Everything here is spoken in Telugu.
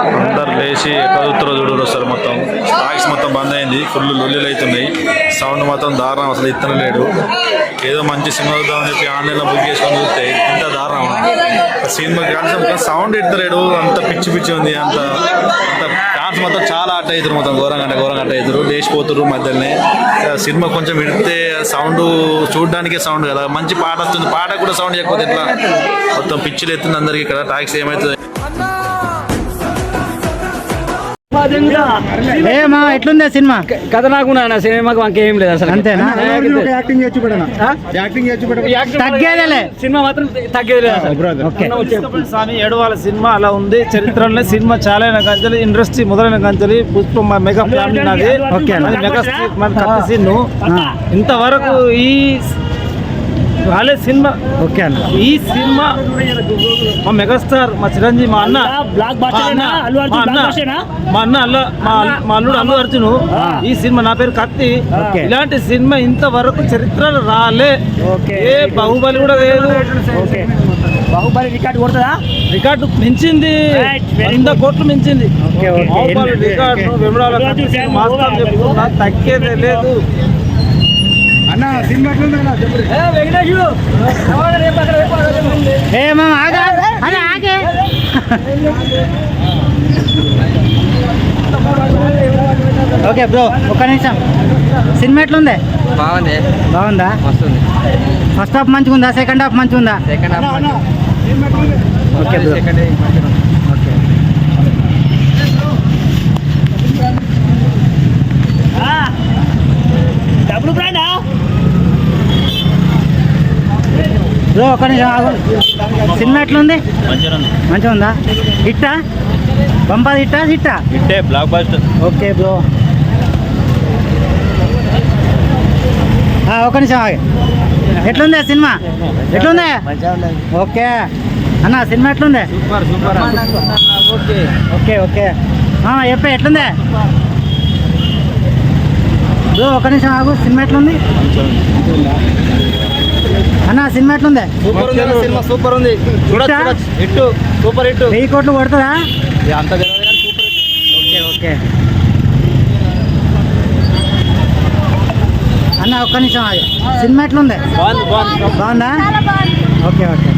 అందరు లేచి కదుతురు చూడరు వస్తారు మొత్తం. స్టాక్స్ మొత్తం బంద్ అయింది. ఫుల్ లొల్లిలు అవుతున్నాయి సౌండ్ మొత్తం దారుణం అసలు ఇత్తన లేడు. ఏదో మంచి సినిమా చూద్దామని చెప్పి ఆన్లైన్లో బుక్ చేసుకొని చూస్తే ఇంత దారుణం. సినిమా కనీసం సౌండ్ ఎత్తలేడు. అంత పిచ్చి పిచ్చి ఉంది. అంత అంత డాన్స్ మొత్తం చాలా అట్ట అవుతారు మొత్తం. ఘోరంగా అంటే ఘోరంగా అట్ట అవుతారు లేచిపోతారు మధ్యలోనే. సినిమా కొంచెం ఇడితే సౌండ్ చూడడానికే సౌండ్ కదా. మంచి పాట వస్తుంది. పాట కూడా సౌండ్ చేయకపోతే ఎట్లా? మొత్తం పిచ్చిలు ఎత్తుంది అందరికి ఇక్కడ. టాక్స్ ఏమవుతుంది ఏమా ఎట్లుందా సినిమా? కథ నాకు నా సినిమాకు ఇంకేం లేదు అసలు. అంతేనా? యాక్టింగ్ తగ్గేదేలే. సినిమా మాత్రం తగ్గేది స్వామి ఏడువాల సినిమా అలా ఉంది. చరిత్రలో సినిమా చాలా అయిన కంచెలు ఇండస్ట్రీ మొదలైన కంచెలు పుష్ప మెగా ఫ్యామిలీ నాది. మెగా ఇంతవరకు ఈ రాలే సినిమా. ఓకే అన్న. ఈ సినిమా మా మెగాస్టార్ మా చిరంజీవి మా అన్న. బ్లాక్ మా అన్న మా అన్న. మా అన్న అల్ల మా అల్ల- మా అల్లుడు అల్లు అర్జున్. ఈ సినిమా నా పేరు కత్తి. ఓకే. ఇలాంటి సినిమా ఇంతవరకు చరిత్రలో రాలే. ఓకే. ఏ బాహుబలి కూడా లేదు. బాహుబలి రికార్డు కొడుతుందా? రికార్డు మించింది. వంద కోట్లు మించింది. బాహుబలి రికార్డు చెప్తున్నా తగ్గేదే లేదు అన్న సినిమా ఎట్లుంది అన్న చెప్పు ఏమా ఆగా ఓకే బ్రో ఒక్క నిమిషం. సినిమా ఎట్లుంది? బాగుంది. బాగుందా? వస్తుంది ఫస్ట్ హాఫ్ మంచిగా ఉందా సెకండ్ హాఫ్ మంచిగా ఉందా second half okay bro second okay డబ్బులు బ్రాండా బ్రో ఒక్క నిమిషం ఆగు. సినిమా ఎట్లుంది? మంచిగా ఉందా హిట్టా? బంపాది హిట్టా హిట్టా? ఇట్టే బ్లాక్ బస్టర్ ఓకే బ్రో. ఒక నిమిషం ఆగి. ఎట్లుంది సినిమా? ఎట్లుంది? ఓకే. అన్న సినిమా ఎట్లుంది? Super super. Okay okay. Okay చెప్పే ఎట్లుంది? బ్రో ఒక నిమిషం ఆగు. సినిమా ఎట్లుంది? సినిమా ఎట్లుంది? సూపర్ ఉంది సినిమా సూపర్ ఉంది. హిట్ సూపర్ హిట్ వెయ్యి కోట్లు కొడుతుందా అంత తెలియదు కానీ సూపర్ హిట్ ఓకే ఓకే. అన్న ఒక్క నిమిషం ఆగి. సినిమా ఎట్లుంది? బాగుందా. Okay okay.